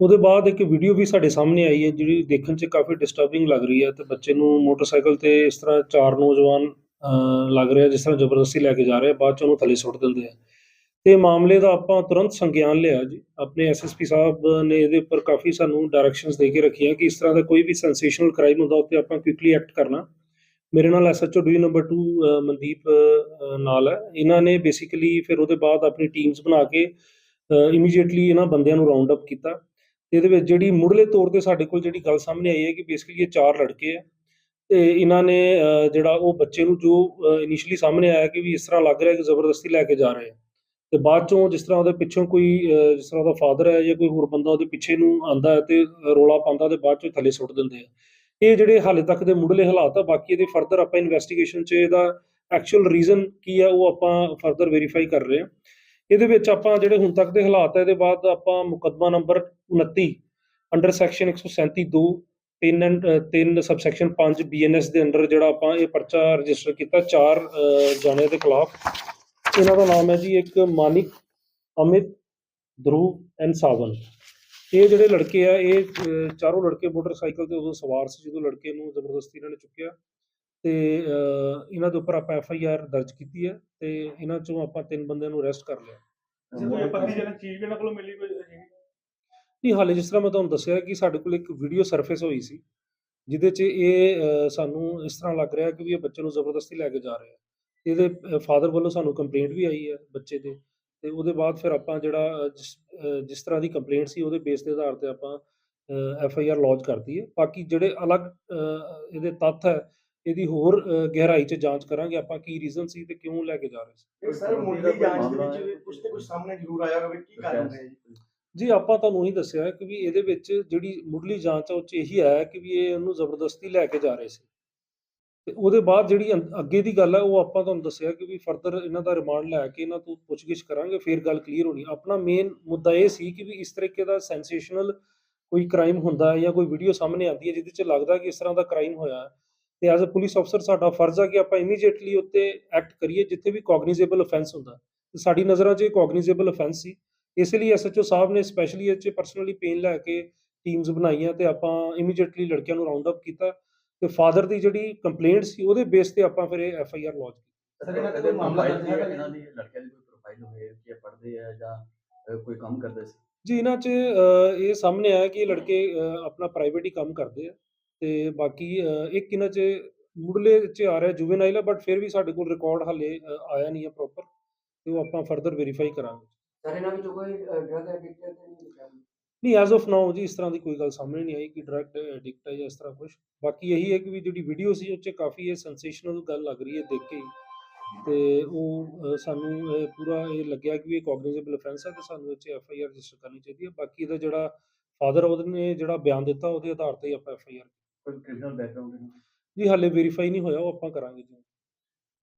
ਉਹਦੇ ਬਾਅਦ ਇੱਕ ਵੀਡੀਓ ਵੀ ਸਾਡੇ ਸਾਹਮਣੇ ਆਈ ਹੈ, ਜਿਹੜੀ ਦੇਖਣ 'ਚ ਕਾਫੀ ਡਿਸਟਰਬਿੰਗ ਲੱਗ ਰਹੀ ਹੈ ਤੇ ਬੱਚੇ ਨੂੰ ਮੋਟਰਸਾਈਕਲ ਤੇ ਇਸ ਤਰ੍ਹਾਂ ਚਾਰ ਨੌਜਵਾਨ ਲੱਗ ਰਿਹਾ, ਜਿਸ ਤਰ੍ਹਾਂ ਜ਼ਬਰਦਸਤੀ ਲੈ ਕੇ ਜਾ ਰਹੇ ਬਾਅਦ 'ਚ ਉਹਨੂੰ ਥੱਲੇ ਸੁੱਟ ਦਿੰਦੇ ਆ। ਤੇ ਮਾਮਲੇ ਦਾ ਆਪਾਂ ਤੁਰੰਤ ਸੰਗਿਆਨ ਲਿਆ ਜੀ। ਆਪਣੇ ਐਸਐਸਪੀ ਸਾਹਿਬ ਨੇ ਇਹਦੇ ਉੱਪਰ ਕਾਫੀ ਸਾਨੂੰ ਡਾਇਰੈਕਸ਼ਨਸ ਦੇ ਕੇ ਰੱਖੀਆਂ ਕਿ ਇਸ ਤਰ੍ਹਾਂ ਦਾ ਕੋਈ ਵੀ ਸੈਂਸੇਸ਼ਨਲ ਕ੍ਰਾਈਮ ਹੁੰਦਾ ਉੱਤੇ ਆਪਾਂ ਕੁਇਕਲੀ ਐਕਟ ਕਰਨਾ। ਮੇਰੇ ਨਾਲ ਐਸਐਚਓ ਡਿਵੀਜ਼ਨ ਨੰਬਰ 2 ਮਨਦੀਪ ਨਾਲ ਹੈ। ਇਹਨਾਂ ਨੇ ਬੇਸਿਕਲੀ ਫਿਰ ਉਹਦੇ ਬਾਅਦ ਆਪਣੀ ਟੀਮਸ ਬਣਾ ਕੇ ਇਮੀਡੀਏਟਲੀ ਇਹਨਾਂ ਬੰਦਿਆਂ ਨੂੰ ਰਾਉਂਡ ਅਪ ਕੀਤਾ। ਇਹਦੇ ਵਿੱਚ ਜਿਹੜੀ ਮੁੱਢਲੇ ਤੌਰ ਤੇ ਸਾਡੇ ਕੋਲ ਜਿਹੜੀ ਗੱਲ ਸਾਹਮਣੇ ਆਈ ਹੈ ਕਿ ਬੇਸਿਕਲੀ ਇਹ ਚਾਰ ਲੜਕੇ ਆ ਤੇ ਇਹਨਾਂ ਨੇ ਜਿਹੜਾ ਉਹ ਬੱਚੇ ਨੂੰ ਜੋ ਇਨੀਸ਼ੀਅਲੀ ਸਾਹਮਣੇ ਆਇਆ ਕਿ ਵੀ ਇਸ ਤਰ੍ਹਾਂ ਲੱਗ ਰਿਹਾ ਕਿ ਜ਼ਬਰਦਸਤੀ ਲੈ ਕੇ ਜਾ ਰਹੇ ਆ। ਤੇ ਬਾਅਦ ਚੋਂ ਜਿਸ ਤਰ੍ਹਾਂ ਉਹਦੇ ਪਿੱਛੋਂ ਕੋਈ ਜਿਸ ਤਰ੍ਹਾਂ ਉਹਦਾ ਫਾਦਰ ਹੈ ਜਾਂ ਕੋਈ ਹੋਰ ਬੰਦਾ ਉਹਦੇ ਪਿੱਛੇ ਨੂੰ ਆਂਦਾ ਹੈ ਤੇ ਰੋਲਾ ਪਾਉਂਦਾ ਤੇ ਬਾਅਦ ਚੋਂ ਥੱਲੇ ਸੁੱਟ ਦਿੰਦੇ ਆ। ਇਹ ਜਿਹੜੇ ਹਾਲੇ ਤੱਕ ਦੇ ਮੁੱਢਲੇ ਹਾਲਾਤ ਆ, ਬਾਕੀ ਇਹਦੇ ਫਰਦਰ ਆਪਾਂ ਇਨਵੈਸਟੀਗੇਸ਼ਨ 'ਚ ਇਹਦਾ ਐਕਚੁਅਲ ਰੀਜ਼ਨ ਕੀ ਆ ਉਹ ਆਪਾਂ ਫਰਦਰ ਵੈਰੀਫਾਈ ਕਰ ਰਹੇ ਆ। ਇਹਦੇ ਵਿੱਚ ਆਪਾਂ ਜਿਹੜੇ ਹੁਣ ਤੱਕ ਦੇ ਹਾਲਾਤ ਹੈ ਇਹਦੇ ਬਾਅਦ ਆਪਾਂ ਮੁਕੱਦਮਾ number 29 under section 137 2 3 and 3 subsection 5 BNS ਦੇ ਅੰਡਰ ਜਿਹੜਾ ਆਪਾਂ ਇਹ ਪਰਚਾ ਰਜਿਸਟਰ ਕੀਤਾ ਚਾਰ ਅ, ਜਾਣਿਆਂ ਦੇ ਖਿਲਾਫ। ਇਹਨਾਂ ਦਾ ਨਾਮ ਹੈ ਜੀ ਇੱਕ ਮਾਨਿਕ ਅਮਿਤ ਧਰੁਵ ਐਂਡ ਸਾਵਨ। ਇਹ ਜਿਹੜੇ ਲੜਕੇ ਆ ਇਹ ਚਾਰੋਂ ਲੜਕੇ ਮੋਟਰਸਾਈਕਲ ਤੇ ਉਦੋਂ ਸਵਾਰ ਸੀ ਜਦੋਂ ਲੜਕੇ ਨੂੰ ਜ਼ਬਰਦਸਤੀ ਇਹਨਾਂ ਨੇ ਚੁੱਕਿਆ। ਤੇ ਇਹਨਾਂ ਦੇ ਉੱਪਰ ਆਪਾਂ ਐਫ ਆਈ ਆਰ ਦਰਜ ਕੀਤੀ ਹੈ ਤੇ ਇਹਨਾਂ ਚੋਂ ਆਪਾਂ ਤਿੰਨ ਬੰਦਿਆਂ ਨੂੰ ਅਰੈਸਟ ਕਰ ਲਿਆ। ਕੋਈ ਚੀਜ਼ ਕੋਲੋਂ ਮਿਲੀ ਕੋਈ? ਨਹੀਂ ਹਾਲੇ ਜਿਸ ਤਰ੍ਹਾਂ ਮੈਂ ਤੁਹਾਨੂੰ ਦੱਸਿਆ ਕਿ ਸਾਡੇ ਕੋਲ ਇੱਕ ਵੀਡੀਓ ਸਰਫੇਸ ਹੋਈ ਸੀ ਜਿਹਦੇ 'ਚ ਇਹ ਸਾਨੂੰ ਇਸ ਤਰ੍ਹਾਂ ਲੱਗ ਰਿਹਾ ਕਿ ਵੀ ਇਹ ਬੱਚੇ ਨੂੰ ਜ਼ਬਰਦਸਤੀ ਲੈ ਕੇ ਜਾ ਰਹੇ ਆ। ਇਹਦੇ ਫਾਦਰ ਵੱਲੋਂ ਸਾਨੂੰ ਕੰਪਲੇਂਟ ਵੀ ਆਈ ਹੈ ਬੱਚੇ ਦੇ ਤੇ ਉਹਦੇ ਬਾਅਦ ਫਿਰ ਆਪਾਂ ਜਿਹੜਾ ਜਿਸ ਤਰ੍ਹਾਂ ਦੀ ਕੰਪਲੇਂਟ ਸੀ ਉਹਦੇ ਬੇਸ ਦੇ ਆਧਾਰ ਤੇ ਆਪਾਂ ਐਫ ਆਈ ਆਰ ਲੌਂਚ ਕਰਤੀ ਹੈ। ਬਾਕੀ ਜਿਹੜੇ ਅਲੱਗ ਇਹਦੇ ਤੱਥ ਹੈ ਇਹਦੀ ਹੋਰ ਗਹਿਰਾਈ 'ਚ ਜਾਂਚ ਕਰਾਂਗੇ ਆਪਾਂ ਕੀ ਰੀਜ਼ਨ ਸੀ ਤੇ ਕਿਉਂ ਲੈ ਕੇ ਜਾ ਰਹੇ ਸੀ। ਸਰ ਮੁੱਢਲੀ ਜਾਂਚ ਦੇ ਵਿੱਚ ਵੀ ਕੁਝ ਤੇ ਕੁਝ ਸਾਹਮਣੇ ਜ਼ਰੂਰ ਆਇਆ ਹੋਵੇ ਕੀ ਕਾਰਨ ਹੈ ਜੀ? ਜੀ ਆਪਾਂ ਤੁਹਾਨੂੰ ਹੀ ਦੱਸਿਆ ਕਿ ਵੀ ਇਹਦੇ ਵਿੱਚ ਜਿਹੜੀ ਮੁੱਢਲੀ ਜਾਂਚ ਆ ਉਹ 'ਚ ਇਹੀ ਆਇਆ ਕਿ ਵੀ ਇਹ ਉਹਨੂੰ ਜ਼ਬਰਦਸਤੀ ਲੈ ਕੇ ਜਾ ਰਹੇ ਸੀ। ਤੇ ਉਹਦੇ ਬਾਅਦ ਜਿਹੜੀ ਅੱਗੇ ਦੀ ਗੱਲ ਹੈ ਉਹ ਆਪਾਂ ਤੁਹਾਨੂੰ ਦੱਸਿਆ ਕਿ ਵੀ ਫਰਦਰ ਇਹਨਾਂ ਦਾ ਰਿਮਾਂਡ ਲੈ ਕੇ ਇਹਨਾਂ ਤੋਂ ਪੁੱਛਗਿੱਛ ਕਰਾਂਗੇ ਫਿਰ ਗੱਲ ਕਲੀਅਰ ਹੋਣੀ। ਆਪਣਾ ਮੇਨ ਮੁੱਦਾ ਇਹ ਸੀ ਕਿ ਵੀ ਇਸ ਤਰੀਕੇ ਦਾ ਸੈਂਸੇਸ਼ਨਲ ਕੋਈ ਕ੍ਰਾਈਮ ਹੁੰਦਾ ਹੈ ਜਾਂ ਕੋਈ ਵੀਡੀਓ ਸਾਹਮਣੇ ਆਉਂਦੀ ਹੈ ਜਿਹਦੇ 'ਚ ਲੱਗਦਾ ਕਿ ਇਸ ਤਰ੍ਹਾਂ ਦਾ ਕ੍ਰਾਈਮ ਹੋਇਆ ਹੈ। ਤੇ ਐਜ਼ ਅ ਪੁਲਿਸ ਅਫਸਰ ਸਾਡਾ ਫਰਜ਼ ਆ ਕਿ ਆਪਾਂ ਇਮੀਡੀਏਟਲੀ ਉੱਤੇ ਐਕਟ ਕਰੀਏ ਜਿੱਥੇ ਵੀ ਕੋਗਨੀਜ਼ੇਬਲ ਅਫੈਂਸ ਹੁੰਦਾ। ਤੇ ਸਾਡੀ ਨਜ਼ਰਾਂ 'ਚ ਇਹ ਕੋਗਨੀਜ਼ੇਬਲ ਅਫੈਂਸ ਸੀ। ਇਸ ਲਈ ਐਸਐਚਓ ਸਾਹਿਬ ਨੇ ਸਪੈਸ਼ਲੀ ਇਹ 'ਚ ਪਰਸਨਲੀ ਪੇਨ ਲੈ ਕੇ ਟੀਮਸ ਬਣਾਈਆਂ ਤੇ ਆਪਾਂ ਇਮੀਡੀਏਟਲੀ ਲੜਕਿਆਂ ਨੂੰ ਰਾਉਂਡ ਅਪ ਕੀਤਾ। ਤੇ ਫਾਦਰ ਦੀ ਜਿਹੜੀ ਕੰਪਲੇਂਟ ਸੀ ਉਹਦੇ ਬੇਸ ਤੇ ਆਪਾਂ ਫਿਰ ਇਹ ਐਫ ਆਈ ਆਰ ਲੌਂਚ ਕੀਤੀ। ਸਰ, ਇਹਨਾਂ ਤੇ ਕੋਈ ਮਾਮਲਾ ਦਰਜ ਹੈਗਾ ਜੀ? ਇਹਨਾਂ ਦੀ ਲੜਕਿਆਂ ਦੀ ਕੋਈ ਪ੍ਰੋਫਾਈਲ ਹੋਵੇ ਕਿ ਇਹ ਪੜ੍ਹਦੇ ਆ ਜਾਂ ਅ, ਕੋਈ ਕੰਮ ਕਰਦੇ ਸੀ? ਜੀ ਇਹਨਾਂ 'ਚ ਇਹ ਸਾਹਮਣੇ ਆਇਆ ਕਿ ਇਹ ਲੜਕੇ ਆਪਣਾ ਪ੍ਰਾਈਵੇਟ ਹੀ ਕੰਮ ਕਰਦੇ ਆ। ਤੇ ਬਾਕੀ ਅ, ਇੱਕ ਇਹਨਾਂ 'ਚ ਮੁੱਢਲੇ 'ਚ ਆ ਰਿਹਾ ਜੁਵੇਨਾਈਲ ਆ ਬਟ ਫਿਰ ਵੀ ਸਾਡੇ ਕੋਲ ਰਿਕਾਰਡ ਹਾਲੇ ਅ, ਆਇਆ ਨਹੀਂ ਹੈ ਪ੍ਰੋਪਰ ਤੇ ਉਹ ਆਪਾਂ ਫਰਦਰ ਵੈਰੀਫਾਈ ਕਰਾਂਗੇ। ਸਰ ਇਹਨਾਂ ਵਿੱਚੋਂ ਕੋਈ ਡਰਗ ਐਡਿਕਟ ਤੇ ਨਹੀਂ ਨਹੀਂ ਐਜ਼ ਆਫ ਨਾਓ ਜੀ ਇਸ ਤਰ੍ਹਾਂ ਦੀ ਕੋਈ ਗੱਲ ਸਾਹਮਣੇ ਨਹੀਂ ਆਈ ਕਿ ਡਰਗ ਐਡਿਕਟ ਹੈ ਜਾਂ ਇਸ ਤਰ੍ਹਾਂ ਕੁਝ ਬਾਕੀ ਇਹੀ ਹੈ ਕਿ ਵੀ ਜਿਹੜੀ ਵੀਡੀਓ ਸੀ ਉਹ 'ਚ ਕਾਫੀ ਇਹ ਸੈਂਸੇਸ਼ਨਲ ਗੱਲ ਲੱਗ ਰਹੀ ਹੈ ਦੇਖ ਕੇ ਹੀ। ਤੇ ਉਹ ਅ, ਸਾਨੂੰ ਇਹ ਪੂਰਾ ਇਹ ਲੱਗਿਆ ਕਿ ਵੀ ਇਹ ਕੋਗਨੀਜ਼ੇਬਲ ਅਫੈਂਸ ਹੈ ਤੇ ਸਾਨੂੰ ਇਹ 'ਚ ਐਫ ਆਈ ਆਰ ਰਜਿਸਟਰ ਕਰਨੀ ਚਾਹੀਦੀ ਹੈ। ਬਾਕੀ ਇਹਦਾ ਜਿਹੜਾ ਫਾਦਰ ਉਹਨੇ ਜਿਹੜਾ ਬਿਆਨ ਦਿੱਤਾ ਉਹਦੇ ਆਧਾਰ ਤੇ ਹੀ ਆਪਾਂ ਐਫ ਆਈ ਆਰ ਕੋਈ ਕ੍ਰਿਮੀਨਲ ਬੈਕਗ੍ਰਾਉਂਡ ਜੀ ਹਾਲੇ ਵੈਰੀਫਾਈ ਨਹੀਂ ਹੋਇਆ ਉਹ ਆਪਾਂ ਕਰਾਂਗੇ ਜੀ।